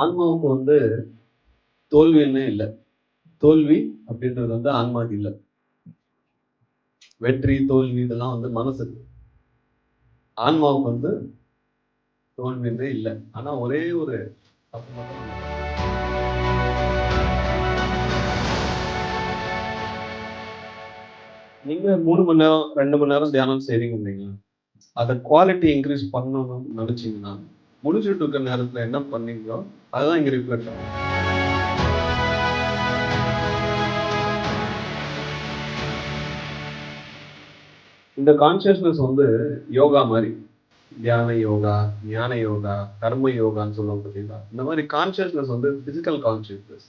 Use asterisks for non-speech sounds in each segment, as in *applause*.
ஆன்மாவுக்கு வந்து தோல்வின்னு இல்லை. தோல்வி அப்படின்றது வந்து ஆன்மாவுக்கு இல்லை. வெற்றி தோல்வி இதெல்லாம் வந்து மனசுக்கு. ஆன்மாவுக்கு வந்து தோல்வின்னு இல்லை. ஆனா ஒரே ஒரு தப்பு மட்டும் நீங்க மூணு மணி நேரம் ரெண்டு மணி நேரம் தியானம் செய்றீங்க அதை குவாலிட்டி இன்க்ரீஸ் பண்ணணும்னு நினைச்சீங்கன்னா முடிச்சுட்டு இருக்க நேரத்துல என்ன பண்ணீங்களோ அதுதான் இங்கே ரிஃப்ளெக்ட் ஆகும் இந்த கான்சியஸ்னஸ் வந்து யோகா மாதிரி. தியான யோகா ஞான யோகா கர்ம யோகான்னு சொல்லுவாங்க பார்த்தீங்களா? இந்த மாதிரி கான்சியஸ்னஸ் வந்து physical consciousness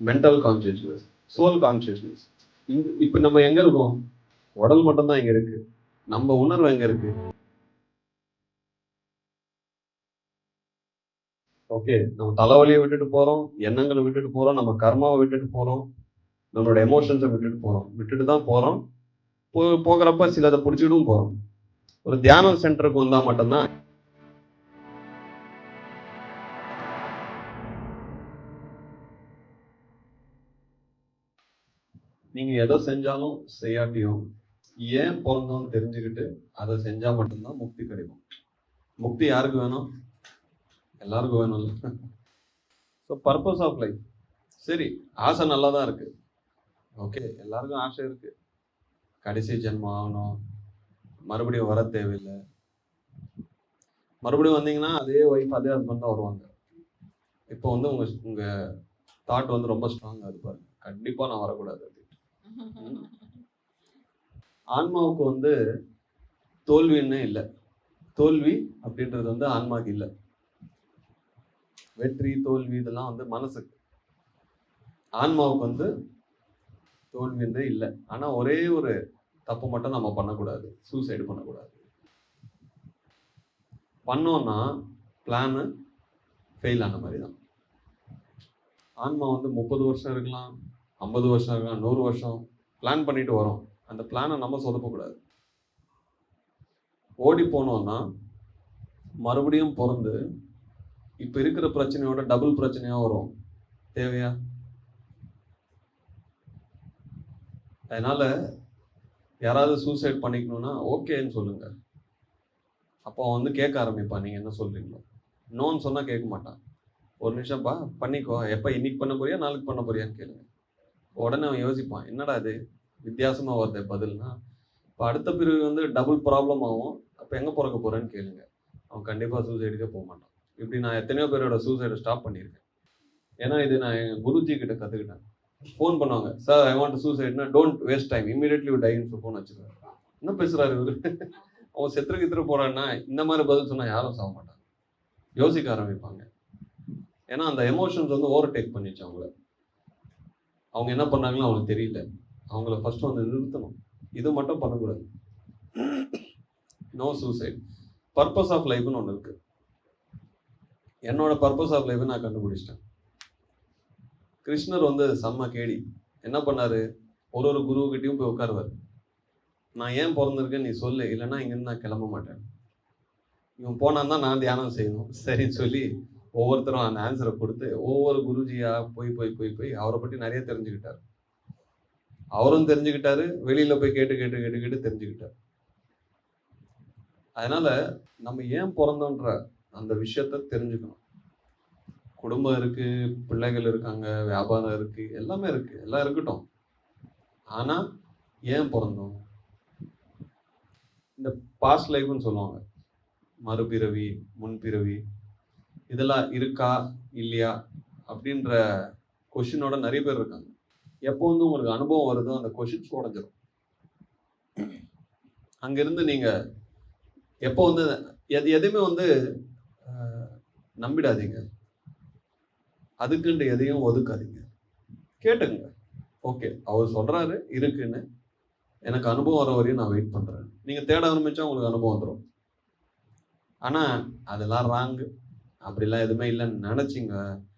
mental consciousness soul consciousness இப்போ நம்ம எங்க இருக்கோம்? உடல் மட்டும்தான் இங்கே இருக்கு. நம்ம உணர்வு எங்கே இருக்கு? ஓகே நம்ம தலைவலியை விட்டுட்டு போறோம் எண்ணங்களை விட்டுட்டு போறோம் நம்ம கர்மாவை விட்டுட்டு போறோம் நம்மளோட எமோஷன்ஸை விட்டுட்டு போறோம். விட்டுட்டு தான் போறோம். போ போகிறப்ப சில அதை பிடிச்சிக்கிட்டும் போறோம். ஒரு தியானம் சென்டருக்கு வந்தா மட்டும்தான் நீங்க எதை செஞ்சாலும் செய்யாட்டியும் ஏன் பிறந்தோம்னு தெரிஞ்சுக்கிட்டு அதை செஞ்சா மட்டும்தான் முக்தி கிடைக்கும். முக்தி யாருக்கு வேணும்? எல்லாருக்கும் வேணும்ல. ஸோ பர்பஸ் ஆஃப் லைஃப் சரி ஆசை நல்லா தான் இருக்கு. ஓகே எல்லாருக்கும் ஆசை இருக்கு. கடைசி ஜென்மம் ஆகணும். மறுபடியும் வர தேவையில்லை. மறுபடியும் வந்தீங்கன்னா அதே ஒய்ஃப் அதே ஹஸ்பண்ட் தான் வருவாங்க. இப்போ வந்து உங்க உங்க தாட் வந்து ரொம்ப ஸ்ட்ராங் இருப்பாரு கண்டிப்பாக நான் வரக்கூடாது அப்படின்னு. ஆன்மாவுக்கு வந்து தோல்வின்னு இல்லை. தோல்வி அப்படின்றது வந்து ஆன்மாவுக்கு இல்லை. வெற்றி தோல்வி இதெல்லாம் வந்து மனசுக்கு. ஆன்மாவுக்கு வந்து தோல்வின்னு இல்லை. ஆனால் ஒரே ஒரு தப்பு மட்டும் நம்ம பண்ணக்கூடாது. சூசைடு பண்ணக்கூடாது. பண்ணோம்னா பிளானு ஃபெயில் ஆன மாதிரி தான் ஆன்மா வந்து முப்பது வருஷம் இருக்கலாம் ஐம்பது வருஷம் இருக்கலாம் நூறு வருஷம் பிளான் பண்ணிட்டு வரோம். அந்த பிளானை நம்ம சொதப்பக்கூடாது. ஓடி போனோம்னா மறுபடியும் பிறந்து இப்போ இருக்கிற பிரச்சனையோட டபுள் பிரச்சனையா வரும். தேவையா? அதனால யாராவது சூசைட் பண்ணிக்கணும்னா ஓகேன்னு சொல்லுங்க. அப்போ அவன் வந்து கேட்க ஆரம்பிப்பான் நீங்க என்ன சொல்றீங்களோ? நோன்னு சொன்னா கேட்க மாட்டான். ஒரு நிமிஷம் பா பண்ணிக்கோ. எப்போ இன்னைக்கு பண்ண போறியா நாளைக்கு பண்ண போறியான்னு கேளுங்க உடனே அவன் யோசிப்பான் என்னடா இது? வித்தியாசமா வருது பதில்னா? இப்போ அடுத்த பிரிவு வந்து டபுள் ப்ராப்ளம் ஆகும். அப்போ எங்கே பிறக்க போறேன்னு கேளுங்க. அவன் கண்டிப்பாக சூசைடுக்கே போக மாட்டான். இப்படி நான் எத்தனையோ பேரோட சூசைடை ஸ்டாப் பண்ணியிருக்கேன். ஏன்னா இது நான் என் குருஜி கிட்ட கற்றுக்கிட்டேன் ஃபோன் பண்ணுவாங்க சார் ஐ வாண்ட் சூசைட்னா டோன்ட் வேஸ்ட் டைம் இமீடியட்லி டைன்னு ஃபோன் வச்சுருவாரு. என்ன பேசுகிறாரு இவர்? அவன் செத்துரு கித்துரு போகிறான்னா இந்த மாதிரி பதில் சொன்னால் யாரும் சாக மாட்டாங்க. யோசிக்க ஆரம்பிப்பாங்க. ஏன்னா அந்த எமோஷன்ஸ் வந்து ஓவர் டேக் பண்ணிச்சு அவங்கள. அவங்க என்ன பண்ணாங்கன்னு அவங்களுக்கு தெரியல. அவங்கள ஃபஸ்ட்டு வந்து நிறுத்தணும். இது மட்டும் பண்ணக்கூடாது. நோ சூசைட் பர்பஸ் ஆஃப் லைஃப்னு ஒன்று இருக்குது என்னோட பர்பஸ் ஆஃப் லைஃப் நான் கண்டுபிடிச்சிட்டேன். கிருஷ்ணர் வந்து செம்ம கேடி. என்ன பண்ணாரு? ஒரு ஒரு குருவுக்கிட்டையும் போய் உட்காருவார். நான் ஏன் பிறந்திருக்கேன் நீ சொல்லு இல்லைன்னா இங்கேருந்து நான் கிளம்ப மாட்டேன். இவன் போனால் தான் நான் தியானம் செய்யணும். சரின்னு சொல்லி ஒவ்வொருத்தரும் அந்த ஆன்சரை கொடுத்து ஒவ்வொரு குருஜியாக போய் போய் போய் போய் அவரை பற்றி நிறைய தெரிஞ்சுக்கிட்டார். அவரும் தெரிஞ்சுக்கிட்டாரு வெளியில் போய் கேட்டு கேட்டு கேட்டு கேட்டு தெரிஞ்சுக்கிட்டார். அதனால் நம்ம ஏன் பிறந்தோன்ற அந்த விஷயத்த தெரிஞ்சுக்கணும். குடும்பம் இருக்கு பிள்ளைகள் இருக்காங்க வியாபாரம் இருக்கு எல்லாமே இருக்கு. எல்லாம் இருக்கட்டும். ஆனா ஏன் பிறந்தோம்? இந்த பாஸ்ட் லைஃப்னு சொல்லுவாங்க. மறுபிறவி முன்பிறவி இதெல்லாம் இருக்கா இல்லையா அப்படின்ற கொஷினோட நிறைய பேர் இருக்காங்க. எப்போ வந்து உங்களுக்கு அனுபவம் வருதோ அந்த கொஷின்ஸ் உடஞ்சிடும் அங்கிருந்து நீங்க எப்போ வந்து எது எதுவுமே வந்து நம்பிடாதீங்க. அதுக்குண்டு எதையும் ஒதுக்காதீங்க. கேட்டுங்க ஓகே அவர் சொல்றாரு இருக்குன்னு. எனக்கு அனுபவம் வர வரையும் நான் வெயிட் பண்றேன். நீங்க தேட ஆரம்பிச்சா உங்களுக்கு அனுபவம் வந்துடும் ஆனா அதெல்லாம் ராங்கு அப்படிலாம் எதுவுமே இல்லைன்னு நினச்சிங்க.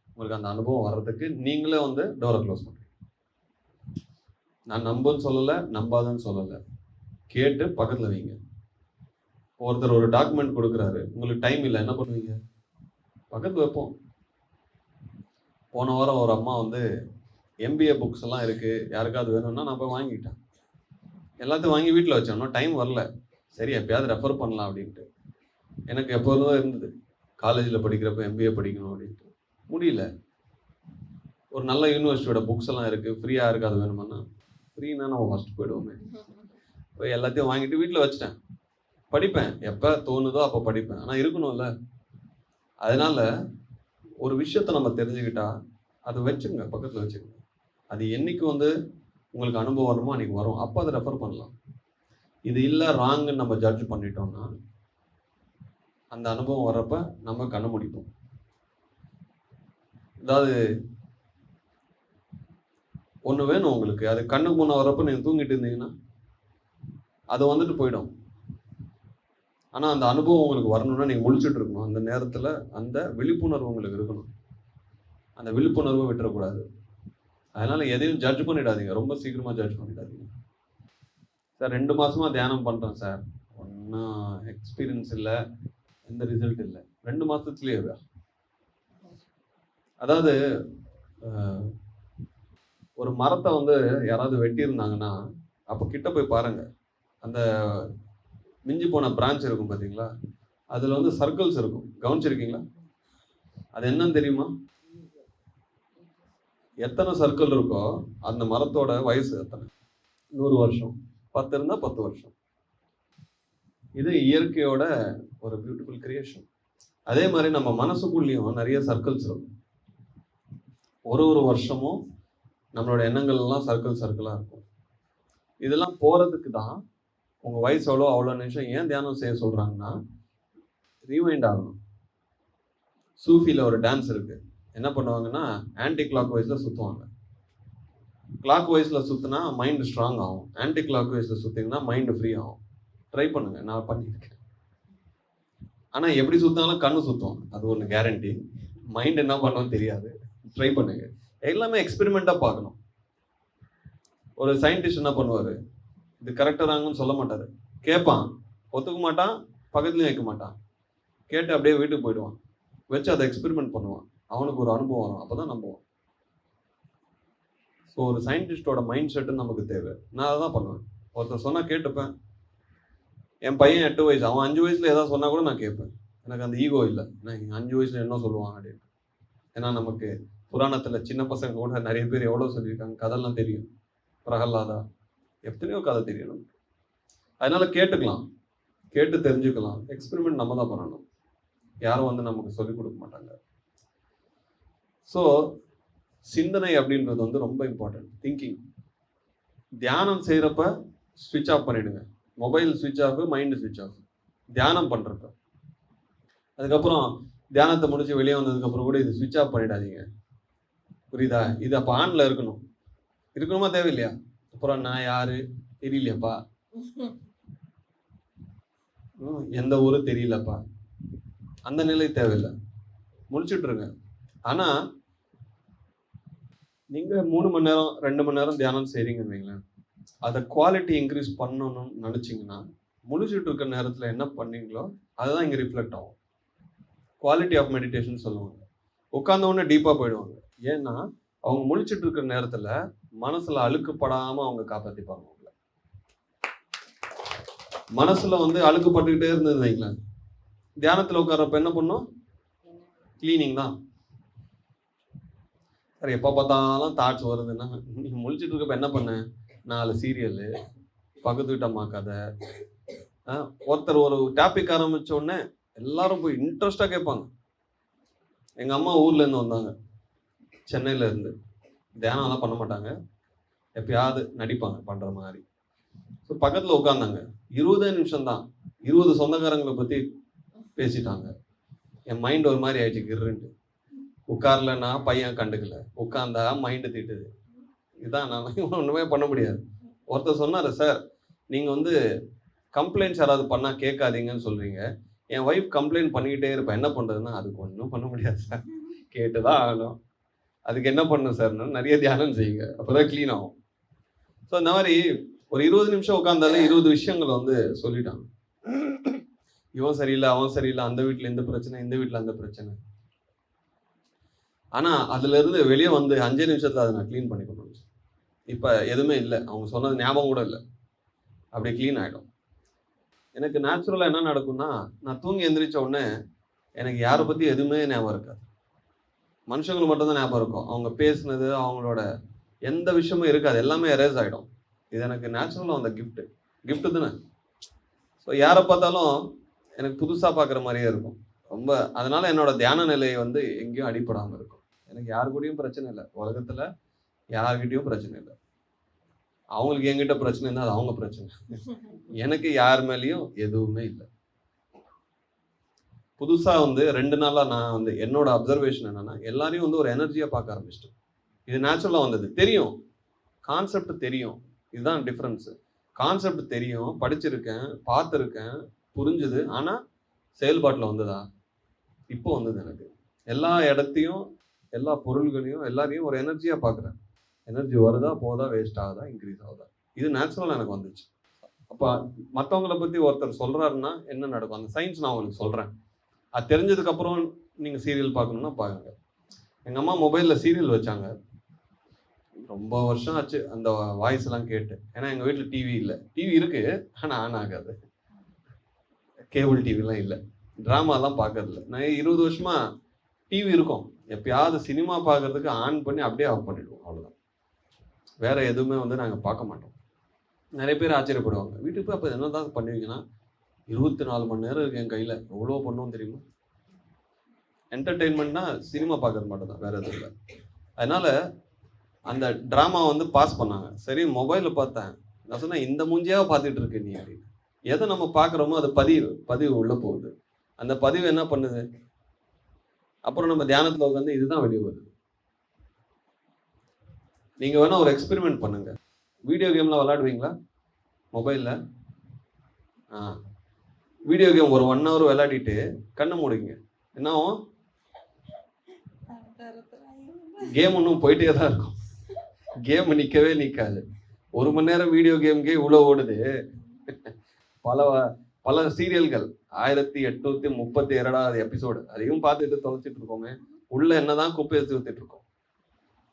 உங்களுக்கு அந்த அனுபவம் வர்றதுக்கு நீங்களே வந்து டோரை க்ளோஸ் பண்ணுறீங்க நான் நம்புன்னு சொல்லலை நம்பாதுன்னு சொல்லலை. கேட்டு பக்கத்தில் வைங்க. ஒருத்தர் ஒரு டாக்குமெண்ட் கொடுக்குறாரு. உங்களுக்கு டைம் இல்லை என்ன பண்ணுவீங்க? பகிர்ந்து வைப்போம். போன வாரம் ஒரு அம்மா வந்து எம்பிஏ புக்ஸ் எல்லாம் இருக்கு. யாருக்காவது வேணும்னா நான் போய் வாங்கிட்டேன் எல்லாத்தையும் வாங்கி வீட்டில் வச்சோம்னா டைம் வரல. சரி எப்பயாவது ரெஃபர் பண்ணலாம் அப்படின்ட்டு. எனக்கு எப்போதும் இருந்தது. காலேஜில் படிக்கிறப்ப எம்பிஏ படிக்கணும் அப்படின்ட்டு. முடியல. ஒரு நல்ல யூனிவர்சிட்டியோட புக்ஸ் எல்லாம் இருக்குது ஃப்ரீயாக இருக்காது வேணுமான்னா ஃப்ரீனா நம்ம ஃபஸ்ட்டு போயிடுவோமே. போய் எல்லாத்தையும் வாங்கிட்டு வீட்டில் வச்சிட்டேன். படிப்பேன். எப்போ தோணுதோ அப்போ படிப்பேன். ஆனால் இருக்கணும்ல. அதனால ஒரு விஷயத்த நம்ம தெரிஞ்சுக்கிட்டா அதை வச்சுக்கோங்க பக்கத்தில் வச்சுக்கோங்க அது என்னைக்கு வந்து உங்களுக்கு அனுபவம் வருமோ அன்றைக்கி வரும். அப்போ அதை ரெஃபர் பண்ணலாம். இது இல்லை ராங்குன்னு நம்ம ஜட்ஜ் பண்ணிட்டோம்னா அந்த அனுபவம் வர்றப்ப நம்ம கண்டுபிடிப்போம் முடிப்போம். அதாவது ஒன்று வேணும் உங்களுக்கு. அது கண்ணுக்கு முன்ன வரப்போ நீங்கள் தூங்கிட்டு இருந்தீங்கன்னா அது வந்துட்டு போயிடும். ஆனால் அந்த அனுபவம் உங்களுக்கு வரணும்னா நீங்கள் முழிச்சுட்டு இருக்கணும். அந்த நேரத்தில் அந்த விழிப்புணர்வு உங்களுக்கு இருக்கணும். அந்த விழிப்புணர்வை விட்டுறக்கூடாது. அதனால எதையும் ஜட்ஜ் பண்ணிடாதீங்க. ரொம்ப சீக்கிரமாக ஜட்ஜ் பண்ணிடாதீங்க. சார் ரெண்டு மாசமா தியானம் பண்ணுறேன் சார். ஒன்றும் எக்ஸ்பீரியன்ஸ் இல்லை. எந்த ரிசல்ட் இல்லை. ரெண்டு மாசத்துலயே அதாவது ஒரு மரத்தை வந்து யாராவது வெட்டியிருந்தாங்கன்னா அப்போ கிட்ட போய் பாருங்க. அந்த மிஞ்சி போன பிரான்ச் இருக்கும் பார்த்தீங்களா அதில் வந்து சர்க்கிள்ஸ் இருக்கும். கவனிச்சிருக்கீங்களா? அது என்னன்னு தெரியுமா? எத்தனை சர்க்கிள் இருக்கோ அந்த மரத்தோட வயசு எத்தனை நூறு வருஷம். பத்து இருந்தால் பத்து வருஷம். இது இயற்கையோட ஒரு பியூட்டிஃபுல் கிரியேஷன் அதே மாதிரி நம்ம மனசுக்குள்ளேயும் நிறைய சர்க்கிள்ஸ் இருக்கும். ஒரு ஒரு வருஷமும் நம்மளோட எண்ணங்கள் எல்லாம் சர்க்கிள் சர்க்கிளாக இருக்கும். இதெல்லாம் போகிறதுக்கு தான் உங்கள் வயசு எவ்வளோ அவ்வளோ நிமிஷம் ஏன் தியானம் செய்ய சொல்கிறாங்கன்னா ரீவைண்ட் ஆகணும். சூஃபியில் ஒரு டான்ஸ் இருக்குது என்ன பண்ணுவாங்கன்னா ஆன்டி கிளாக் வைஸில் சுற்றுவாங்க கிளாக் வைஸில் சுற்றினா மைண்டு ஸ்ட்ராங் ஆகும். ஆன்டி கிளாக் வைஸில் சுற்றிங்கன்னா மைண்டு ஃப்ரீ ஆகும். ட்ரை பண்ணுங்க நான் பண்ணியிருக்கேன். ஆனால் எப்படி சுற்றினாலும் கண்ணு சுற்றும் அது ஒன்று கேரண்டி மைண்ட் என்ன பண்ணணும் தெரியாது. ட்ரை பண்ணுங்க. எல்லாமே எக்ஸ்பெரிமெண்ட்டாக பார்க்கணும். ஒரு சயின்டிஸ்ட் என்ன பண்ணுவார்? இது கரெக்டாக தாங்கன்னு சொல்ல மாட்டார். கேட்பான் ஒத்துக்க மாட்டான் பக்கத்துலையும் வைக்க மாட்டான். கேட்டு அப்படியே வீட்டுக்கு போயிடுவான். வச்சு அதை எக்ஸ்பெரிமெண்ட் பண்ணுவான். அவனுக்கு ஒரு அனுபவம் வரும். அப்போ தான் நம்புவான். ஸோ ஒரு சயின்டிஸ்டோட மைண்ட் செட்டு நமக்கு தேவை. நான் அதை தான் பண்ணுவேன். ஒருத்தர் சொன்னால் கேட்டுப்பேன். என் பையன் எட்டு வயசு. அவன் அஞ்சு வயசில் எதாவது சொன்னால் கூட நான் கேட்பேன். எனக்கு அந்த ஈகோ இல்லை. நான் அஞ்சு வயசில் என்ன சொல்லுவான் அப்படின்னு. ஏன்னா நமக்கு புராணத்தில் சின்ன பசங்க கூட நிறைய பேர் எவ்வளோ சொல்லியிருக்காங்க. கதையெல்லாம் தெரியும். பிரகலாதா எத்தனையோ கதை தெரியணும். அதனால கேட்டுக்கலாம். கேட்டு தெரிஞ்சுக்கலாம். எக்ஸ்பெரிமெண்ட் நம்ம தான் பண்ணணும். யாரும் வந்து நமக்கு சொல்லிக் கொடுக்க மாட்டாங்க. ஸோ சிந்தனை அப்படின்றது வந்து ரொம்ப இம்பார்ட்டன்ட் திங்கிங் தியானம் செய்கிறப்ப ஸ்விட்ச் ஆஃப் பண்ணிவிடுங்க மொபைல் சுவிட்ச் ஆஃப் மைண்டு ஸ்விட்ச் ஆஃப் தியானம் பண்ணுறப்ப அதுக்கப்புறம் தியானத்தை முடிச்சு வெளியே வந்ததுக்கப்புறம் கூட இது சுவிட்ச் ஆஃப் பண்ணிடாதீங்க. புரியுதா? இது அப்போ ஆனில் இருக்கணும். இருக்கணுமா? தேவையில்லையா? அப்புறம் நான் யாரு? தெரியலப்பா ம், எந்த ஊரு தெரியலப்பா. அந்த நிலை தேவையில்லை. முடிச்சுட்டு இருங்க ஆனா நீங்க மூணு மணி நேரம் ரெண்டு மணி நேரம் தியானம் செய்றீங்கன்னு வைங்களேன். அதை குவாலிட்டி இன்க்ரீஸ் பண்ணணும்னு நினைச்சிங்கன்னா முழிச்சுட்டு இருக்க நேரத்தில் என்ன பண்ணீங்களோ அதுதான் இங்கே ரிஃப்ளெக்ட் ஆகும். குவாலிட்டி ஆஃப் மெடிடேஷன் சொல்லுவாங்க. உட்கார்ந்த உடனே போயிடுவாங்க. ஏன்னா அவங்க முழிச்சுட்டு இருக்கிற நேரத்தில் மனசுல அழுக்குப்படாம அவங்க காப்பாத்திப்பாங்க உங்களை. மனசுல வந்து அழுக்குப்பட்டுக்கிட்டே இருந்தது வைங்களேன். தியானத்துல உட்கார்றப்ப என்ன பண்ணும்? கிளீனிங் தான். சார் எப்போ பார்த்தாலும் தாட்ஸ் வருதுன்னா நீ முழிச்சிட்டு இருக்கப்ப என்ன பண்ண? நாலு சீரியலு பக்கத்து வீட்டம்மா கதை. ஆ, ஒருத்தர் ஒரு டாபிக் ஆரம்பிச்ச உடனே எல்லாரும் போய் இன்ட்ரெஸ்டாக கேட்பாங்க. எங்கள் அம்மா ஊர்ல இருந்து வந்தாங்க. சென்னையில இருந்து. தியானம்லாம் பண்ண மாட்டாங்க. எப்பயாவது நடிப்பாங்க பண்ணுற மாதிரி. ஸோ பக்கத்தில் உட்காந்தாங்க இருபதே நிமிஷம் தான் இருபது சொந்தக்காரங்களை பற்றி பேசிட்டாங்க. என் மைண்ட் ஒரு மாதிரி ஆயிடுச்சு கிருன்ட்டு உட்கார்லன்னா பையன் கண்டுக்கல. உட்காந்தா மைண்டு திட்டுது. இதான் நான் *laughs* ஒன்றுமே பண்ண முடியாது. ஒருத்தர் சொன்னார் சார் நீங்கள் வந்து கம்ப்ளைண்ட்ஸ் யாராவது பண்ணால் கேட்காதீங்கன்னு சொல்கிறீங்க என் ஒய்ஃப் கம்ப்ளைண்ட் பண்ணிக்கிட்டே இருப்பேன் என்ன பண்ணுறதுன்னா அதுக்கு ஒன்றும் பண்ண முடியாது சார். கேட்டு தான் ஆகணும். அதுக்கு என்ன பண்ணும் சார்னா நிறைய தியானம் செய்யுங்க. அப்போதான் க்ளீன் ஆகும். ஸோ இந்த மாதிரி ஒரு இருபது நிமிஷம் உட்காந்தாலே இருபது விஷயங்கள் வந்து சொல்லிட்டாங்க இவன் சரியில்லை அவன் சரியில்லை அந்த வீட்டில் இந்த பிரச்சனை இந்த வீட்டில் அந்த பிரச்சனை. ஆனால் அதுலேருந்து வெளியே வந்து அஞ்சே நிமிஷத்தில் அதை நான் க்ளீன் பண்ணிக்கணும் இப்போ எதுவுமே இல்லை. அவங்க சொன்னது ஞாபகம் கூட இல்லை. அப்படியே க்ளீன் ஆகிடும் எனக்கு நேச்சுரலாக என்ன நடக்கும்னா நான் தூங்கி எந்திரிச்ச உடனே எனக்கு யாரை பற்றி எதுவுமே ஞாபகம் இருக்காது. மனுஷங்களுக்கு மட்டும்தான் ஞாபகம் இருக்கும். அவங்க பேசுனது அவங்களோட எந்த விஷயமும் இருக்காது. எல்லாமே எரேஸ் ஆகிடும் இது எனக்கு நேச்சுரலாக அந்த கிஃப்ட்டு கிஃப்ட்டு தானே? ஸோ யாரை பார்த்தாலும் எனக்கு புதுசாக பார்க்குற மாதிரியே இருக்கும். ரொம்ப அதனால என்னோடய தியான நிலை வந்து எங்கேயும் அடிப்படாமல் இருக்கும். எனக்கு யாரு கூடயும் பிரச்சனை இல்லை. உலகத்தில் யார்கிட்டையும் பிரச்சனை இல்லை. அவங்களுக்கு என்கிட்ட பிரச்சனை இருந்தால் அது அவங்க பிரச்சனை. எனக்கு யார் மேலேயும் எதுவுமே இல்லை. புதுசாக வந்து ரெண்டு நாளாக நான் வந்து என்னோட அப்சர்வேஷன் என்னென்னா எல்லாரையும் வந்து ஒரு எனர்ஜியாக பார்க்க ஆரம்பிச்சிட்டேன். இது நேச்சுரலாக வந்தது. தெரியும். கான்செப்ட் தெரியும். இதுதான் டிஃப்ரென்ஸு கான்செப்ட் தெரியும். படிச்சிருக்கேன் பார்த்துருக்கேன் புரிஞ்சுது. ஆனால் செயல்பாட்டில் வந்ததா? இப்போ வந்தது எனக்கு. எல்லா இடத்தையும் எல்லா பொருள்களையும் எல்லாரையும் ஒரு எனர்ஜியாக பார்க்குறேன். எனர்ஜி வருதா போதா வேஸ்ட் ஆகுதா இன்க்ரீஸ் ஆகுதா? இது நேச்சுரலாக எனக்கு வந்துச்சு. அப்போ மற்றவங்கள பற்றி ஒருத்தர் சொல்கிறாருன்னா என்ன நடக்கும்? அந்த சயின்ஸ் நான் உங்களுக்கு சொல்கிறேன் அது தெரிஞ்சதுக்கப்புறம் நீங்கள் சீரியல் பார்க்கணுன்னா பாருங்க. எங்கள் அம்மா மொபைலில் சீரியல் வச்சாங்க. ரொம்ப வருஷம் ஆச்சு அந்த வாய்ஸ் எல்லாம் கேட்டு. ஏன்னா எங்கள் வீட்டில் டிவி இல்லை. டிவி இருக்கு ஆனால் ஆன் ஆகாது. கேபிள் டிவிலாம் இல்லை. ட்ராமாலாம் பார்க்கறதில்ல. நான் இருபது வருஷமா டிவி இருக்கும். எப்பயாவது சினிமா பார்க்கறதுக்கு ஆன் பண்ணி அப்படியே ஆஃப் பண்ணிடுவோம். அவ்வளோதான் வேற எதுவுமே வந்து நாங்கள் பார்க்க மாட்டோம். நிறைய பேர் ஆச்சரியப்படுவாங்க. வீட்டுக்கு போய் அப்போ என்ன தான் பண்ணுவீங்கன்னா இருபத்தி நாலு மணி நேரம் இருக்கு என் கையில். எவ்வளோ பண்ணுவோம் தெரியுமா? என்டர்டெயின்மெண்ட்னா சினிமா பார்க்கறது மட்டும் தான் வேற எதுவும் இல்லை. அதனால அந்த ட்ராமா வந்து பாஸ் பண்ணாங்க. சரி மொபைலில் பார்த்தேன். நான் சொன்னேன் இந்த மூஞ்சியாக பார்த்துட்டு இருக்க நீ? அப்படின்னு. எதை நம்ம பார்க்குறோமோ அது பதிவு பதிவு உள்ளே போகுது. அந்த பதிவு என்ன பண்ணுது? அப்புறம் நம்ம தியானத்தில் உட்காந்து இதுதான் வெளியே வருது. நீங்கள் வேணால் ஒரு எக்ஸ்பெரிமெண்ட் பண்ணுங்க. வீடியோ கேம்லாம் விளாடுவீங்களா மொபைலில் ஆ. வீடியோ கேம் ஒரு ஒன் ஹவர் விளையாடிட்டு கண்ணை மூடுங்க. என்ன ஆகும்? கேம் ஒன்றும் போயிட்டே தான் இருக்கும். கேம் நிற்கவே நிற்காது ஒரு மணி நேரம் வீடியோ கேமுக்கே இவ்வளோ ஓடுது. பல பல சீரியல்கள் ஆயிரத்தி எட்நூத்தி முப்பத்தி இரண்டாவது எபிசோடு அதையும் பார்த்துட்டு தொலைச்சிட்டு இருக்கோமே. உள்ள என்னதான் குப்பையை ஊத்திட்டு இருக்கோம்.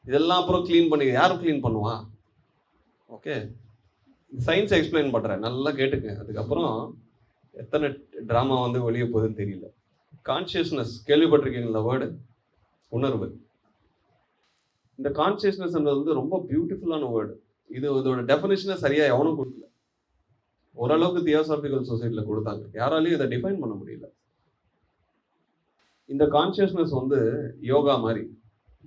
இதெல்லாம் அப்புறம் க்ளீன் பண்ணி யாரும் க்ளீன் பண்ணுவா? ஓகே சயின்ஸ் எக்ஸ்பிளைன் பண்றேன். நல்லா கேட்டுங்க அதுக்கப்புறம் எத்தனை ட்ராமா வந்து வெளியே போகுதுன்னு தெரியல. கான்சியஸ்னஸ் கேள்விப்பட்டிருக்கீங்க இந்த வேர்டு உணர்வு. இந்த கான்சியஸ்னஸ்ன்றது வந்து ரொம்ப பியூட்டிஃபுல்லான வேர்டு இது இதோட டெஃபினேஷனை சரியாக எவனும் கொடுக்கல. ஓரளவுக்கு தியோசாபிக்கல் சொசைட்டியில் கொடுத்தாங்க. யாராலையும் இதை டிஃபைன் பண்ண முடியல. இந்த கான்சியஸ்னஸ் வந்து யோகா மாதிரி.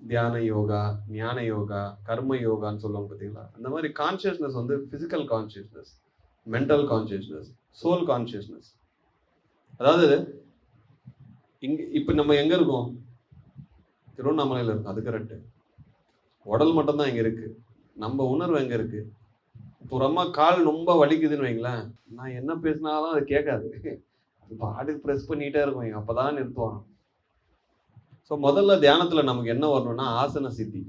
தியான யோகா ஞான யோகா கர்ம யோகான்னு சொல்லுவாங்க பார்த்தீங்களா அந்த மாதிரி கான்சியஸ்னஸ் வந்து physical consciousness mental consciousness soul consciousness அதாவது இங்க இப்போ நம்ம எங்கே இருக்கோம்? திருவண்ணாமலையில் இருக்கோம் அது கரெக்டு உடல் மட்டும்தான் இங்கே இருக்குது நம்ம உணர்வு எங்கே இருக்குது இப்போ ஒரு அம்மா கால் ரொம்ப வலிக்குதுன்னு வைங்களேன் நான் என்ன பேசினாலும் அது கேட்காது. அது ப்ரெஸ் பண்ணிகிட்டே இருக்கும் அப்போ தான் நிறுத்துவான். ஸோ முதல்ல தியானத்தில் நமக்கு என்ன வரணும்னா ஆசன சித்தி.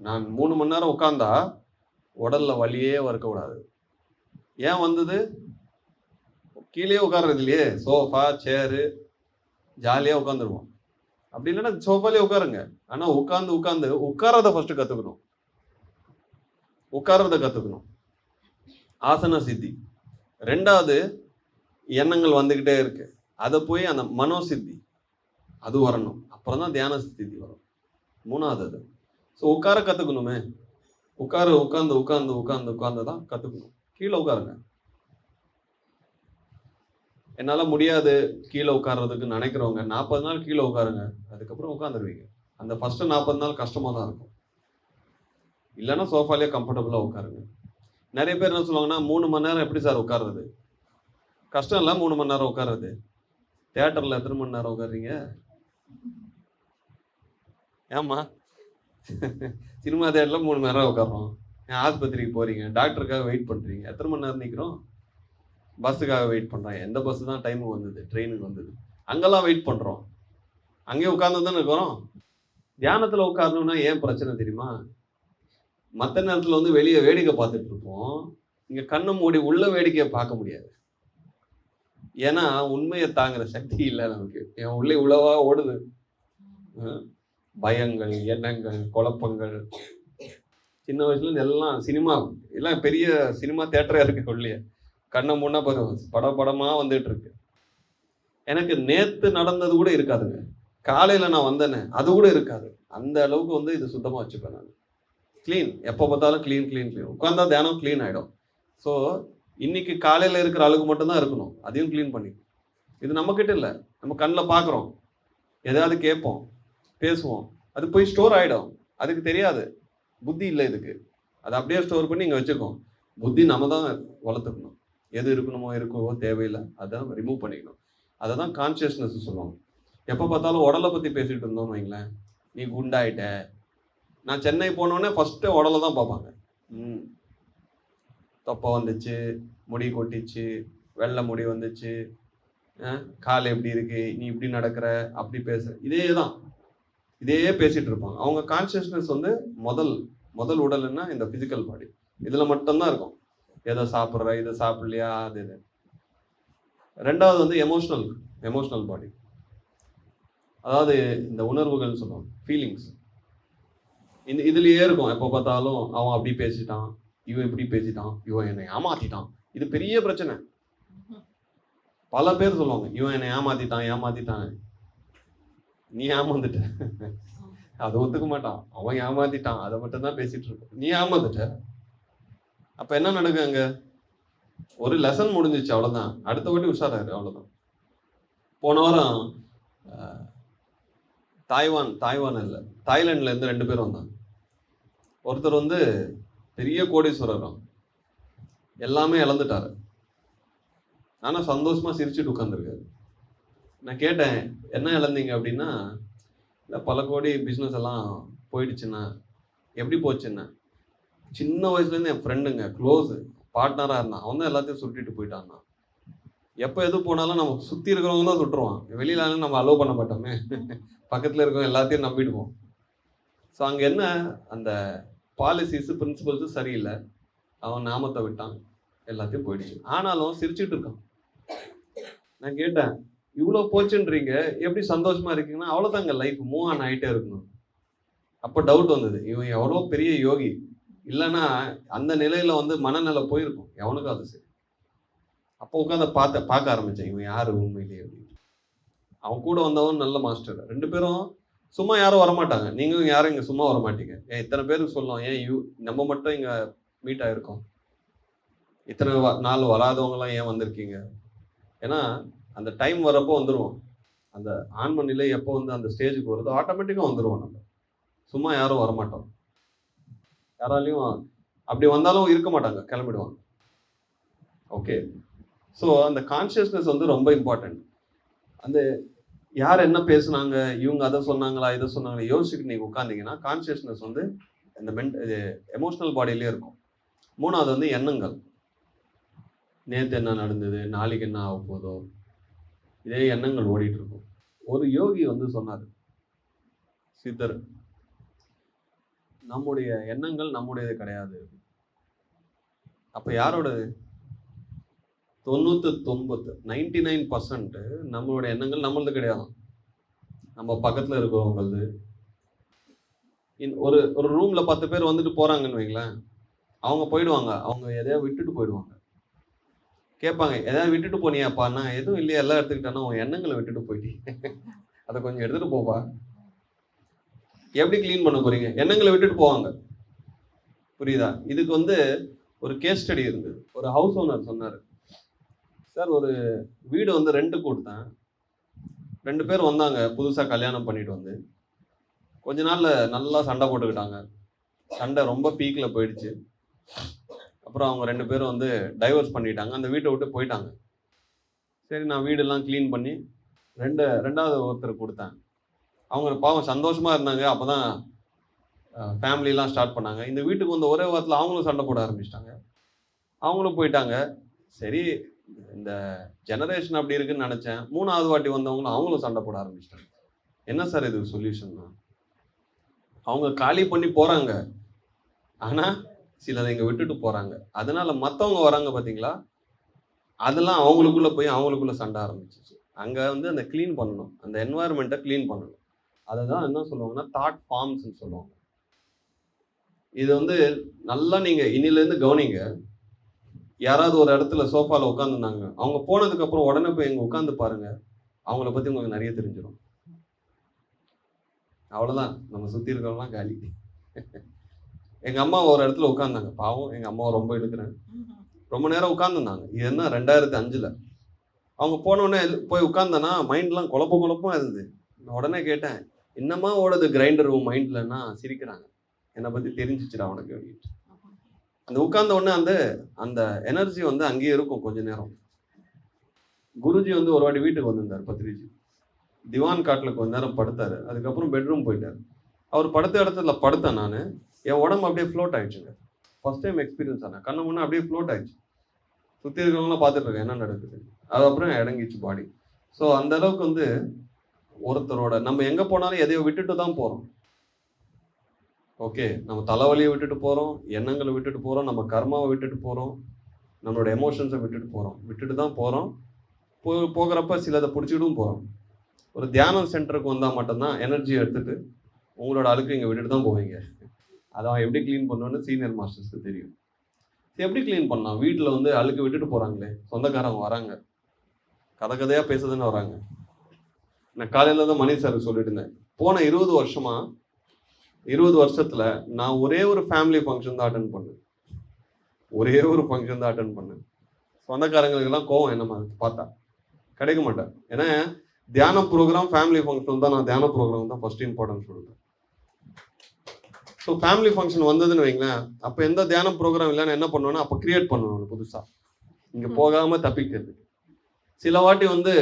நான் மூணு மணி நேரம் உட்காந்தா உடலில் வலியே வரக்கூடாது ஏன் வந்தது? கீழே உட்கார்றது இல்லையே. சோஃபா சேரு ஜாலியாக உட்காந்துருவோம் அப்படி இல்லைன்னா சோஃபாலே உட்காருங்க. ஆனா உட்காந்து உட்காந்து உட்காரத ஃபர்ஸ்ட் கத்துக்கணும். உட்கார்றத கத்துக்கணும். ஆசன சித்தி. ரெண்டாவது எண்ணங்கள் வந்துகிட்டே இருக்கு. அதை போய் அந்த மனோ சித்தி அது வரணும். அப்புறம் தான் தியான சித்தி வரும். மூணாவது அது. ஸோ உட்கார கத்துக்கணுமே. உட்கார உட்காந்து உட்காந்து உட்காந்து உட்காந்து தான் கத்துக்கணும். கீழே உட்காருங்க. என்னால் முடியாது கீழே உட்கார்றதுக்கு நினைக்கிறவங்க நாற்பது நாள் கீழே உட்காருங்க அதுக்கப்புறம் உட்காந்துருவீங்க. அந்த ஃபஸ்ட்டு நாற்பது நாள் கஷ்டமாக தான் இருக்கும். இல்லைன்னா சோஃபாலேயே கம்ஃபர்டபுளாக உட்காருங்க. நிறைய பேர் என்ன சொல்லுவாங்கன்னா மூணு மணி நேரம் எப்படி சார் உட்காருறது? கஷ்டம் இல்லை மூணு மணி நேரம் உட்காருறது. தேட்டரில் எத்தனை மணி நேரம் உட்காருறீங்க? ஏம்மா? சினிமா தேட்டரில் மூணு மணி நேரம் உட்காரோம் ஆஸ்பத்திரிக்கு போகிறீங்க டாக்டருக்காக வெயிட் பண்ணுறீங்க எத்தனை மணி நேரம் நிற்கிறோம் பஸ்ஸுக்காக வெயிட் பண்றேன். எந்த பஸ்ஸு தான் டைமுக்கு வந்தது? ட்ரெயினுக்கு வந்தது. அங்கெல்லாம் வெயிட் பண்ணுறோம் அங்கேயே உட்காந்து தானே இருக்கிறோம். தியானத்தில் உட்காரணும்னா ஏன் பிரச்சனை தெரியுமா? மற்ற நேரத்தில் வந்து வெளியே வேடிக்கை பார்த்துட்டு இருப்போம். இங்கே கண்ணை மூடி உள்ள வேடிக்கையை பார்க்க முடியாது. ஏன்னா உண்மையை தாங்குற சக்தி இல்லை நமக்கு. என் உள்ளே உழவா ஓடுது. பயங்கள் எண்ணங்கள் குழப்பங்கள். சின்ன வயசுலேருந்து எல்லாம் சினிமா எல்லாம் பெரிய சினிமா தேட்டரே இருக்கு உள்ளே கண்ணை முன்னா பட படமாக வந்துட்டு இருக்கு எனக்கு நேத்து நடந்தது கூட இருக்காதுங்க. காலையில் நான் வந்தேனே அது கூட இருக்காது. அந்த அளவுக்கு வந்து இது சுத்தமாக வச்சுப்பேன் நான். க்ளீன் எப்போ பார்த்தாலும் க்ளீன் க்ளீன் க்ளீன் உட்காந்தா தியானம் க்ளீன் ஆகிடும் ஸோ இன்னைக்கு காலையில் இருக்கிற அளவுக்கு மட்டும்தான் இருக்கணும். அதையும் க்ளீன் பண்ணி. இது நம்மக்கிட்ட இல்லை. நம்ம கண்ணில் பார்க்குறோம். எதாவது கேட்போம். பேசுவோம். அது போய் ஸ்டோர் ஆகிடும் அதுக்கு தெரியாது. புத்தி இல்லை இதுக்கு. அதை அப்படியே ஸ்டோர் பண்ணி இங்கே வச்சுருக்கோம் புத்தி நம்ம தான் வளர்த்துக்கணும். எது இருக்கணுமோ இருக்கவோ தேவையில்லை அதை ரிமூவ் பண்ணிக்கணும். அதை தான் கான்சியஸ்னஸ் சொல்லுவாங்க. எப்போ பார்த்தாலும் உடலை பற்றி பேசிகிட்டு இருந்தோம்னு வைங்களேன். நீ குண்டாயிட்ட. நான் சென்னை போனோடனே ஃபஸ்ட்டு உடலை தான் பார்ப்பாங்க. ம். தொப்பை வந்துச்சு முடி கொட்டிச்சு வெள்ளை முடி வந்துச்சு. கால் எப்படி இருக்கு நீ இப்படி நடக்கிற அப்படி பேசுற இதே தான். இதே பேசிகிட்டு இருப்பாங்க. அவங்க கான்சியஸ்னஸ் வந்து முதல் முதல் உடல்னா இந்த ஃபிசிக்கல் பாடி இதில் மட்டும்தான் இருக்கும். எதை சாப்பிட்ற இதை சாப்பிடலையா? அது இது. ரெண்டாவது வந்து எமோஷனல் எமோஷனல் பாடி அதாவது இந்த உணர்வுகள் சொல்லுவாங்க ஃபீலிங்ஸ் இந்த இதுலயே இருக்கும் எப்போ பார்த்தாலும் அவன் அப்படி பேசிட்டான் இவன் இப்படி பேசிட்டான் இவன் என்னை ஏமாத்திட்டான். இது பெரிய பிரச்சனை. பல பேர் சொல்லுவாங்க இவன் என்னை ஏமாத்திட்டான் ஏமாத்திட்டான் நீ ஏமாந்துட்ட. அதை ஒத்துக்க மாட்டான். அவன் ஏமாத்திட்டான். அதை மட்டும் தான் பேசிட்டு இருக்க நீ ஏமாந்துட்ட. அப்ப என்ன நடக்கும் அங்க? ஒரு லெசன் முடிஞ்சிச்சு அவ்வளவுதான். அடுத்த வாட்டி உஷாராரு அவ்வளவுதான். போன வாரம் தாய்வான் தாய்வான் இல்லை தாய்லாண்டில் இருந்து ரெண்டு பேர் வந்தாங்க. ஒருத்தர் வந்து பெரிய கோடீஸ்வரரும் எல்லாமே இழந்துட்டாரு. ஆனா சந்தோஷமா சிரிச்சுட்டு உட்காந்துருக்காரு நான் கேட்டேன் என்ன இழந்தீங்க? அப்படின்னா இல்லை பல கோடி பிஸ்னஸ் எல்லாம் போயிடுச்சுண்ணா எப்படி போச்சுண்ணா சின்ன வயசுலேருந்து என் ஃப்ரெண்டுங்க க்ளோஸு பார்ட்னராக இருந்தான். அவன் தான் எல்லாத்தையும் சுட்டிட்டு போயிட்டான்னா எப்போ எது போனாலும் நம்ம சுற்றி இருக்கிறவங்க தான் சுட்டுருவான் வெளியில நம்ம அலோவ் பண்ண மாட்டோமே. பக்கத்தில் இருக்கவங்க எல்லாத்தையும் நம்பிடுவோம். ஸோ அங்கே என்ன? அந்த பாலிசிஸு பிரின்சிபல்ஸும் சரியில்லை. அவன் நாமத்தை விட்டான். எல்லாத்தையும் போயிடுச்சு. ஆனாலும் சிரிச்சுட்டு இருக்கான். நான் கேட்டேன் இவ்வளோ போச்சுன்றீங்க. எப்படி சந்தோஷமா இருக்கீங்கன்னா அவ்வளோதாங்க லைஃப் மூவ் ஆன் ஆகிட்டே இருக்கணும். அப்போ டவுட் வந்தது. இவன் எவ்வளோ பெரிய யோகி. இல்லைன்னா அந்த நிலையில வந்து மனநிலை போயிருக்கும். எவனுக்கும் அது சரி. அப்போ உட்காந்து பார்த்த பார்க்க ஆரம்பிச்சேன். இவன் யாரு உண்மையிலேயே அப்படின்னு. அவன் கூட வந்தவன் நல்ல மாஸ்டர் ரெண்டு பேரும் சும்மா யாரும் வரமாட்டாங்க. நீங்களும் யாரும் இங்கே சும்மா வரமாட்டீங்க. ஏன் இத்தனை பேருக்கு சொல்லலாம் ஏன் யூ நம்ம மட்டும் இங்கே மீட் ஆகிருக்கோம் இத்தனை வ- நாள் வராதவங்களாம் ஏன் வந்திருக்கீங்க? ஏன்னா அந்த டைம் வரப்போ வந்துடுவோம் அந்த ஆன்ம நிலை எப்போ வந்து அந்த ஸ்டேஜுக்கு வருதோ ஆட்டோமேட்டிக்காக வந்துடுவோம் நம்ம. சும்மா யாரும் வரமாட்டோம். யாராலையும் அப்படி வந்தாலும் இருக்க மாட்டாங்க கிளம்பிடுவாங்க. ஓகே ஸோ அந்த கான்ஷியஸ்னஸ் வந்து ரொம்ப இம்பார்ட்டண்ட் அந்த யார் என்ன பேசுனாங்க இவங்க அதை சொன்னாங்களா இதை சொன்னாங்களா யோசிச்சுட்டு நீங்கள் உட்காந்தீங்கன்னா கான்ஷியஸ்னஸ் வந்து இந்த மென்ட் எமோஷ்னல் பாடியிலே இருக்கும். மூணாவது வந்து எண்ணங்கள். நேற்று என்ன நடந்தது நாளைக்கு என்ன ஆக போதோ இதே எண்ணங்கள் ஓடிட்டு இருக்கும். ஒரு யோகி வந்து சொன்னார் சித்தர் நம்முடைய எண்ணங்கள் நம்முடையது கிடையாது. அப்ப யாரோடது? தொண்ணூத்து தொம்பது நைன்டி நைன் பர்சன்ட் நம்மளுடைய எண்ணங்கள் நம்மளது கிடையாது. நம்ம பக்கத்துல இருக்கிறவங்களது. இன்- ஒரு ஒரு ரூம்ல பத்து பேர் வந்துட்டு போறாங்கன்னு வைங்களேன். அவங்க போயிடுவாங்க. அவங்க எதையா விட்டுட்டு போயிடுவாங்க. கேட்பாங்க எதாவது விட்டுட்டு போனியாப்பான்னா எதுவும் இல்லையா எல்லாம் எடுத்துக்கிட்டானா உன் எண்ணங்களை விட்டுட்டு போயிட்டீங்க அதை கொஞ்சம் எடுத்துட்டு போப்பா. எப்படி க்ளீன் பண்ண போறீங்க? எண்ணங்களை விட்டுட்டு போவாங்க. புரியுதா? இதுக்கு வந்து ஒரு கேஸ் ஸ்டடி இருந்தது. ஒரு ஹவுஸ் ஓனர் சொன்னார். சார் ஒரு வீடு வந்து ரெண்ட்டு கொடுத்தேன். ரெண்டு பேர் வந்தாங்க புதுசாக கல்யாணம் பண்ணிட்டு வந்து. கொஞ்ச நாளில் நல்லா சண்டை போட்டுக்கிட்டாங்க. சண்டை ரொம்ப பீக்கில் போயிடுச்சு. அப்புறம் அவங்க ரெண்டு பேரும் வந்து டைவர்ஸ் பண்ணிட்டாங்க. அந்த வீட்டை விட்டு போயிட்டாங்க. சரி நான் வீடெல்லாம் க்ளீன் பண்ணி ரெண்டு ரெண்டாவது ஒருத்தர் கொடுத்தேன். அவங்க பாவம் சந்தோஷமாக இருந்தாங்க. அப்போ தான் ஃபேமிலிலாம் ஸ்டார்ட் பண்ணாங்க. இந்த வீட்டுக்கு வந்த ஒரே வாரத்தில் அவங்களும் சண்டை போட ஆரம்பிச்சிட்டாங்க. அவங்களும் போயிட்டாங்க. சரி இந்த ஜெனரேஷன் அப்படி இருக்குன்னு நினச்சேன். மூணாவது வாட்டி வந்தவங்களும் அவங்களும் சண்டை போட ஆரம்பிச்சிட்டாங்க. என்ன சார் இது சொல்யூஷன்னா அவங்க காலி பண்ணி போகிறாங்க ஆனால் சிலதை இங்கே விட்டுட்டு போகிறாங்க அதனால மற்றவங்க வராங்க பார்த்தீங்களா அதெல்லாம் அவங்களுக்குள்ளே போய் அவங்களுக்குள்ளே சண்டை ஆரம்பிச்சிச்சு. அங்கே வந்து அந்த க்ளீன் பண்ணணும். அந்த என்வாயர்மெண்ட்டை க்ளீன் பண்ணணும். அதை தான் என்ன சொல்லுவாங்கன்னா தாட் ஃபார்ம்ஸ்னு சொல்லுவாங்க. இது வந்து நல்லா நீங்க இன்னிலேருந்து கவனிங்க. யாராவது ஒரு இடத்துல சோஃபால உட்காந்துருந்தாங்க அவங்க போனதுக்கு அப்புறம் உடனே போய் இங்கே உட்காந்து பாருங்க. அவங்கள பத்தி உங்களுக்கு நிறைய தெரிஞ்சிடும் அவ்வளவுதான். நம்ம சுத்தி இருக்கிறவங்களாம் காலி. எங்க அம்மா ஒரு இடத்துல உட்காந்தாங்க பாவம் எங்க அம்மாவை ரொம்ப எடுக்கிறேன் ரொம்ப நேரம் உட்காந்துருந்தாங்க இது என்ன ரெண்டாயிரத்தி அஞ்சுல. அவங்க போன உடனே போய் உட்காந்தனா மைண்ட்லாம் குழப்ப குழப்பமாக இருந்தது. நான் உடனே கேட்டேன் என்னம்மா ஓடுது கிரைண்டர் உன் மைண்ட்லன்னா சிரிக்கிறாங்க. என்னை பத்தி தெரிஞ்சிச்சுடா அவனுக்கு அப்படின்ட்டு. அந்த உட்கார்ந்த உடனே அந்த அந்த எனர்ஜி வந்து அங்கேயே இருக்கும் கொஞ்ச நேரம். குருஜி வந்து ஒரு வாட்டி வீட்டுக்கு வந்திருந்தார் பத்ரிஜி. திவான் காட்டில் கொஞ்ச நேரம் படுத்தாரு. அதுக்கப்புறம் பெட்ரூம் போயிட்டார். அவர் படுத்த இடத்துல படுத்தேன் நான். என் உடம்பு அப்படியே ஃப்ளோட் ஆயிடுச்சுங்க. ஃபர்ஸ்ட் டைம் எக்ஸ்பீரியன்ஸ் ஆனால் கண்ணு முன்னே அப்படியே ஃப்ளோட் ஆயிடுச்சு. சுற்றி இருக்கிறவங்களாம் பார்த்துட்டு இருக்கேன் என்ன நடக்குது? அதுக்கப்புறம் இறங்கிச்சு பாடி ஸோ அந்த அளவுக்கு வந்து ஒருத்தரோட நம்ம எங்கே போனாலும் எதையோ விட்டுட்டு தான் போகிறோம் ஓகே நம்ம தலைவலியை விட்டுட்டு போகிறோம் எண்ணங்களை விட்டுட்டு போகிறோம் நம்ம கர்மாவை விட்டுட்டு போகிறோம் நம்மளோட எமோஷன்ஸை விட்டுட்டு போகிறோம் விட்டுட்டு தான் போகிறோம் போ போகிறப்ப சிலதை பிடிச்சிட்டும் போகிறோம் ஒரு தியானம் சென்டருக்கு வந்தால் மட்டும்தான் எனர்ஜி எடுத்துட்டு உங்களோட அழுக்கு இங்கே விட்டுட்டு தான் போவீங்க. அதை அவன் எப்படி க்ளீன் பண்ணணும்னு சீனியர் மாஸ்டர்ஸ்க்கு தெரியும். சரி, எப்படி க்ளீன் பண்ணலாம்? வீட்டில் வந்து அழுக்கு விட்டுட்டு போகிறாங்களே சொந்தக்காரங்க வராங்க. கதை கதையாக பேசுதுன்னு வராங்க. நான் காலையில் தான் மணி சார் சொல்லிட்டு இருந்தேன். போன இருபது வருஷமா இருபது வருஷத்துல நான் ஒரே ஒரு ஃபேமிலி ஃபங்க்ஷன் தான் அட்டன் பண்ணேன். ஒரே ஒரு ஃபங்க்ஷன் தான் அட்டன் பண்ணேன். சொந்தக்காரங்களுக்கெல்லாம் கோவம் என்ன மாதிரி பார்த்தா? கிடைக்க மாட்டேன் ஏன்னா தியானம் ப்ரோக்ராம் ஃபேமிலி ஃபங்க்ஷன் தான் நான் தியான ப்ரோக்ராம் தான் ஃபர்ஸ்ட் இம்பார்ட்டன்ஸ் கொடுப்பேன் ஸோ ஃபேமிலி ஃபங்க்ஷன் வந்ததுன்னு வைங்களேன் அப்போ எந்த தியான ப்ரோக்ராம் இல்லைன்னு என்ன பண்ணுவேன்னா அப்போ கிரியேட் பண்ணுவேன் புதுசாக இங்கே போகாமல் தப்பிக்கிறது. சில வாட்டி வந்து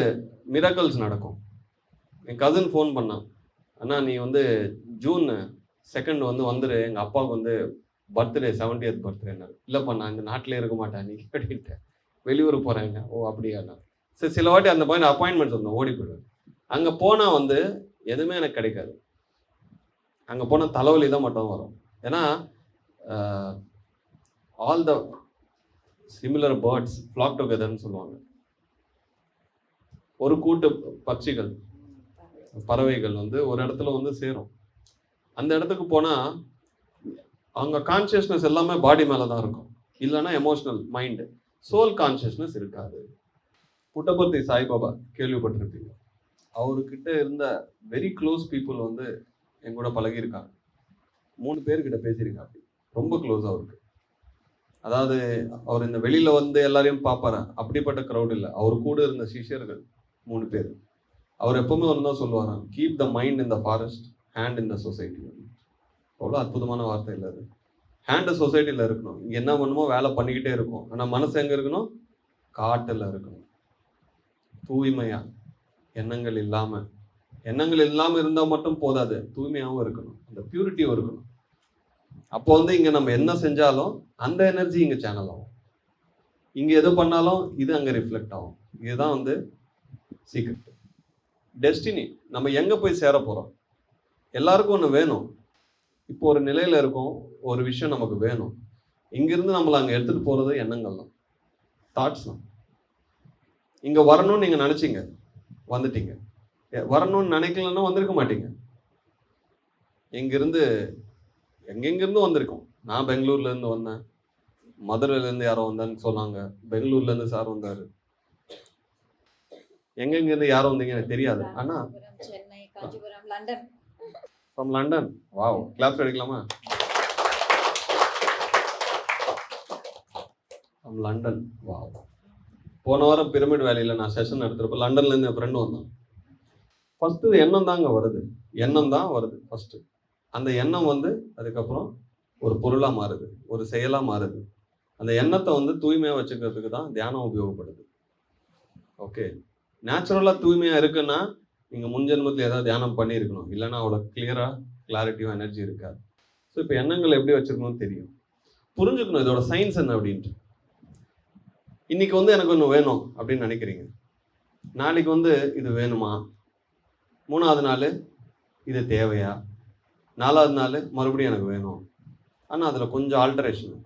மிராக்கல்ஸ் நடக்கும். என் கசின் ஃபோன் பண்ணான். அண்ணா நீ வந்து ஜூன் செகண்ட் வந்து வந்துரு. எங்கள் அப்பாவுக்கு வந்து பர்த்டே செவன்டியத் பர்த்டேன்னாரு இல்லைப்பா நான் இந்த நாட்டிலே இருக்க மாட்டேன். நீ அப்படின்ட்டு வெளியூர் போகிறேங்க ஓ அப்படியாண்ணா சரி சில வாட்டி அந்த பையன் அப்பாயின்மெண்ட்ஸ் வந்தோம் ஓடி போயிடுவேன் அங்கே போனால் வந்து எதுவுமே எனக்கு கிடைக்காது. அங்கே போனால் தலைவலி தான் மட்டும் வரும். ஏன்னா all the similar birds flock டுகெதர்னு சொல்லுவாங்க. ஒரு கூட்டு பட்சிகள். பறவைகள் வந்து ஒரு இடத்துல வந்து சேரும். அந்த இடத்துக்கு போனால் அவங்க கான்சியஸ்னஸ் எல்லாமே பாடி மேலே தான் இருக்கும். இல்லைன்னா எமோஷனல் மைண்டு சோல் கான்சியஸ்னஸ் இருக்காது. புட்டபர்த்தி சாய்பாபா கேள்விப்பட்டிருப்பீங்க. அவர்கிட்ட இருந்த வெரி க்ளோஸ் பீப்புள் வந்து என் கூட பழகியிருக்காங்க. மூணு பேர்கிட்ட பேசியிருக்காங்க அப்படி. ரொம்ப க்ளோஸ் அவருக்கு. அதாவது அவர் இந்த வெளியில் வந்து எல்லாரையும் பார்ப்பாரு? அப்படிப்பட்ட க்ரௌட் இல்லை. அவர் கூட இருந்த சிஷ்யர்கள் மூணு பேர். அவர் எப்பவுமே ஒன்று தான் சொல்லுவாராம் keep the mind in the forest hand in the society அவ்வளோ அற்புதமான வார்த்தை இல்லை அது. ஹேண்டு சொசைட்டியில் இருக்கணும். இங்கே என்ன பண்ணுமோ வேலை பண்ணிக்கிட்டே இருக்கும். ஆனால் மனசு எங்கே இருக்கணும்? காட்டில் இருக்கணும். தூய்மையா எண்ணங்கள் இல்லாமல் எண்ணங்கள் இல்லாமல் இருந்தால் மட்டும் போதாது. தூய்மையாகவும் இருக்கணும். அந்த பியூரிட்டியும் இருக்கணும். அப்போ வந்து இங்கே நம்ம என்ன செஞ்சாலும் அந்த எனர்ஜி இங்கே சேனல் ஆகும். இங்கே எது பண்ணாலும் இது அங்கே ரிஃப்ளெக்ட் ஆகும். இதுதான் வந்து சீக்ரெட் டெஸ்டினி நம்ம எங்கே போய் சேர போகிறோம் எல்லாருக்கும் ஒன்று வேணும். இப்போ ஒரு நிலையில் இருக்கோம் ஒரு விஷயம் நமக்கு வேணும். இங்கேருந்து நம்மளை அங்கே எடுத்துகிட்டு போகிறது எண்ணங்கள் தான். தாட்ஸ் தான். இங்கே வரணும்னு நீங்கள் நினச்சிங்க வந்துட்டீங்க. வரணும்னு நினைக்கலன்னா வந்திருக்க மாட்டீங்க. இங்கேருந்து எங்கெங்கேருந்து வந்திருக்கோம்? நான் பெங்களூர்லேருந்து வந்தேன். மதுரையிலேருந்து யாரோ வந்தான்னு சொன்னாங்க. பெங்களூர்லேருந்து சார் வந்தார். எங்கெங்க இருந்து யாரோ வந்தீங்க எனக்கு தெரியாது. Kanchipuram, Chennai Kanchipuram London. From London wow claps அடிக்கலாமா? ஃப்ரம் லண்டன் வாவ் போன வாரம் பிரமிட் வேலையில் நான் செஷன் எடுத்துறப்ப லண்டன்ல இருந்து என் ஃப்ரெண்டு வந்தான். ஃபர்ஸ்ட் எண்ணம் தாங்க வருது. எண்ணம் தான் வருது ஃபர்ஸ்ட் அந்த எண்ணம் வந்து அதுக்கப்புறம் ஒரு பொருளா மாறுது ஒரு செயலா மாறுது. அந்த எண்ணத்தை வந்து தூய்மையா வச்சுக்கிறதுக்கு தான் தியானம் உபயோகப்படுது. ஓகே நேச்சுரலா தூய்மையா இருக்குன்னா நீங்க முன் ஜென்மத்துல ஏதாவது தியானம் பண்ணியிருக்கணும். இல்லைன்னா அவ்வளோ கிளியரா கிளாரிட்டியும் எனர்ஜி இருக்காது. ஸோ இப்போ எண்ணங்கள் எப்படி வச்சிருக்கணும்னு தெரியும். புரிஞ்சுக்கணும் இதோட சயின்ஸ் என்ன அப்படின்ட்டு. இன்னைக்கு வந்து எனக்கு ஒன்று வேணும் அப்படின்னு நினைக்கிறீங்க. நாளைக்கு வந்து இது வேணுமா? மூணாவது நாள் இது தேவையா? நாலாவது நாள் மறுபடியும் எனக்கு வேணும். ஆனால் அதில் கொஞ்சம் ஆல்டரேஷன்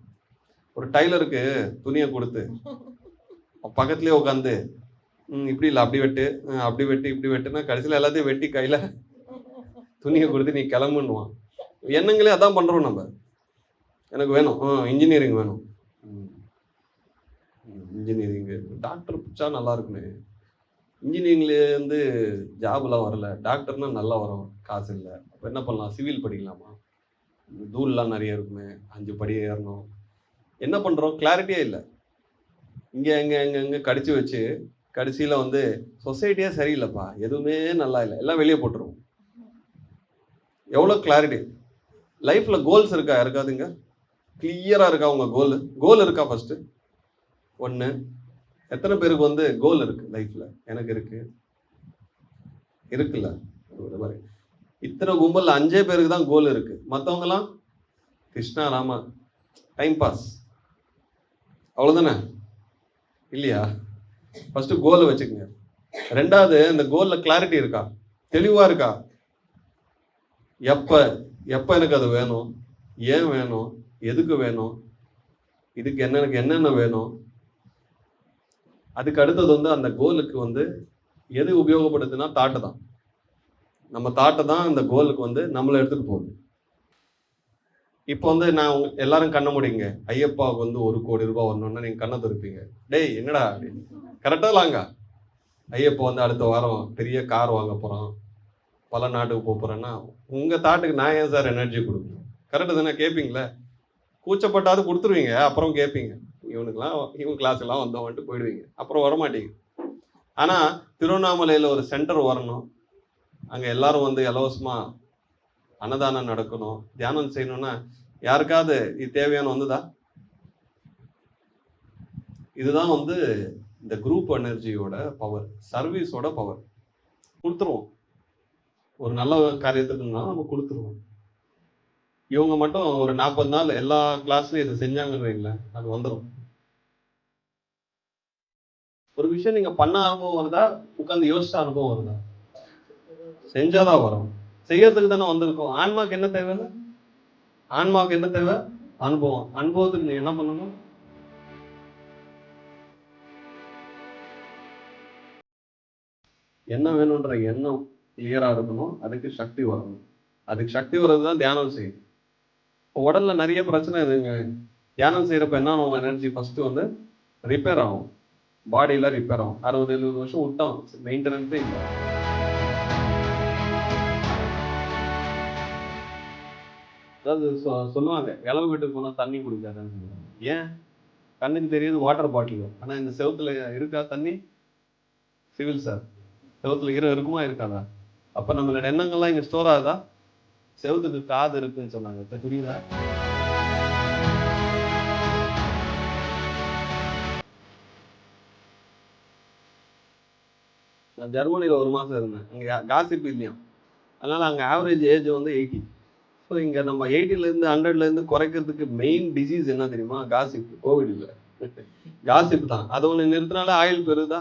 ஒரு டைலருக்கு துணியை கொடுத்து *laughs* பக்கத்துலேயே உட்காந்து இப்படி இல்லை அப்படி வெட்டு. அப்படி வெட்டு இப்படி வெட்டுனா கடைசியில் எல்லாத்தையும் வெட்டி கையில் துணியை கொடுத்து நீ கிளம்புன்னுவான். எண்ணங்களே அதான் பண்ணுறோம் நம்ம. எனக்கு வேணும். ஆ இன்ஜினியரிங் வேணும். இன்ஜினியரிங்கு டாக்டர் பிடிச்சா நல்லா இருக்குமே. இன்ஜினியரிங்லேருந்து ஜாப்லாம் வரல. டாக்டர்னா நல்லா வரும். காசு இல்லை. அப்போ என்ன பண்ணலாம்? சிவில் படிக்கலாமா? தூள்லாம் நிறைய இருக்குமே. அஞ்சு படி ஏறணும். என்ன பண்ணுறோம் கிளாரிட்டியே இல்லை. இங்கே எங்கே எங்கே எங்கே கடிச்சு வச்சு கடைசியில் வந்து சொசைட்டியே சரியில்லைப்பா எதுவுமே நல்லா இல்லை எல்லாம் வெளியே போட்டுருவோம். எவ்வளோ கிளாரிட்டி லைஃப்பில் கோல்ஸ் இருக்கா? யாருக்காதுங்க கிளியராக இருக்கா உங்கள் கோல் கோல் இருக்கா ஃபஸ்ட்டு ஒன்று எத்தனை பேருக்கு வந்து கோல் இருக்குது லைஃப்பில் எனக்கு இருக்குது இருக்குல்ல? மாதிரி. இத்தனை கும்பலில் அஞ்சே பேருக்கு தான் கோல் இருக்குது மற்றவங்களாம் கிருஷ்ணா ராமா டைம் பாஸ் அவ்வளோதானே இல்லையா? ஃபர்ஸ்ட் கோலை வச்சுக்கோங்க. ரெண்டாவது அந்த கோலில் கிளாரிட்டி இருக்கா? தெளிவாக இருக்கா? எப்போ? எப்போ எனக்கு அது வேணும்? ஏன் வேணும்? எதுக்கு வேணும்? இதுக்கு என்ன எனக்கு என்னென்ன வேணும்? அதுக்கு அடுத்தது வந்து அந்த கோலுக்கு வந்து எது உபயோகப்படுதுன்னா தாட்டு தான். நம்ம தாட்டை தான் அந்த கோலுக்கு வந்து நம்மளை எடுத்துட்டு போகுது. இப்போ வந்து நான் உங்க- எல்லாரும் கண்ண முடியுங்க ஐயப்பாவுக்கு வந்து ஒரு கோடி ரூபாய் வரணும்னா நீங்கள் கண்ணை திருப்பீங்க. டேய் என்னடா? கரெக்டாக இல்லாங்க ஐயப்பா வந்து அடுத்த வாரம் பெரிய கார் வாங்க போகிறோம் பல நாட்டுக்கு போக போகிறேன்னா உங்கள் தாட்டுக்கு நான் ஏன் சார் எனர்ஜி கொடுக்கணும்? கரெக்டு தானே? கேட்பீங்களே கூச்சப்பட்டாவது கொடுத்துருவீங்க. அப்புறம் கேட்பீங்க இவனுக்கெல்லாம் இவன் கிளாஸ்க்கெல்லாம் வந்தவன்ட்டு போயிடுவீங்க. அப்புறம் வரமாட்டீங்க ஆனால் திருவண்ணாமலையில் ஒரு சென்டர் வரணும். அங்கே எல்லாரும் வந்து இலவசமாக அன்னதானம் நடக்கணும். தியானம் செய்யணும்னா யாருக்காவது இது தேவையான வந்துதா இதுதான் வந்து இந்த குரூப் எனர்ஜியோட பவர் சர்வீஸோட பவர் கொடுத்துருவோம். ஒரு நல்ல காரியத்துக்குன்னா நம்ம கொடுத்துருவோம். இவங்க மட்டும் ஒரு நாற்பது நாள் எல்லா கிளாஸ்லையும் இதை செஞ்சாங்கன்னு அது வந்துடும் ஒரு விஷயம் நீங்க பண்ண அனுபவம் வருதா? உட்காந்து யோசிச்ச அனுபவம் வருதா? செஞ்சாதான் வரும். செய்யறதுக்கு தானே வந்திருக்கோம். ஆன்மாக்கு என்ன தேவை ஆன்மாவுக்கு என்ன தேவை? அனுபவம். அனுபவத்துக்கு நீ என்ன பண்ணணும்? என்ன வேணும்ன்ற எண்ணம் கிளியரா இருக்கணும். அதுக்கு சக்தி வரணும். அதுக்கு சக்தி வர்றது தான் தியானம் செய்யும். இப்போ உடல்ல நிறைய பிரச்சனை இருக்குங்க. தியானம் செய்யறப்ப என்ன ஆகும்? எனர்ஜி ஃபர்ஸ்ட் வந்து ரிப்பேர் ஆகும். பாடியில ரிப்பேர் ஆகும். அறுபது எழுபது வருஷம் விட்டோம். மெயின்டெனன்ஸே இல்லை. அதாவது சொ- சொல்லுவாங்க இளவு வீட்டுக்கு போனால் தண்ணி குடிக்காதான்னு சொல்லுவாங்க. ஏன்? கண்ணுக்கு தெரியுது வாட்டர் பாட்டில் ஆனா இந்த செவுத்துல இருக்கா தண்ணி? சிவில் சார் செவுத்துல ஈரம் இருக்குமா இருக்காதா? அப்ப நம்மளோட எண்ணங்கள்லாம் இங்க ஸ்டோர் ஆகுதா? செவுத்துக்கு காது இருக்குன்னு சொன்னாங்க. இப்போ புரியுதா? நான் ஜெர்மனியில் ஒரு மாசம் இருந்தேன். அங்க காசிப் இல்லையா அதனால அங்க ஆவரேஜ் ஏஜ் வந்து எயிட்டி ஸோ இங்க நம்ம 80 ல இருந்து ஹண்ட்ரட்ல இருந்து குறைக்கிறதுக்கு மெயின் டிசீஸ் என்ன தெரியுமா? காசிப் கோவிட் இல்லை காசிப் தான். அது ஒன்று நிறுத்தினால ஆயில் பெருதா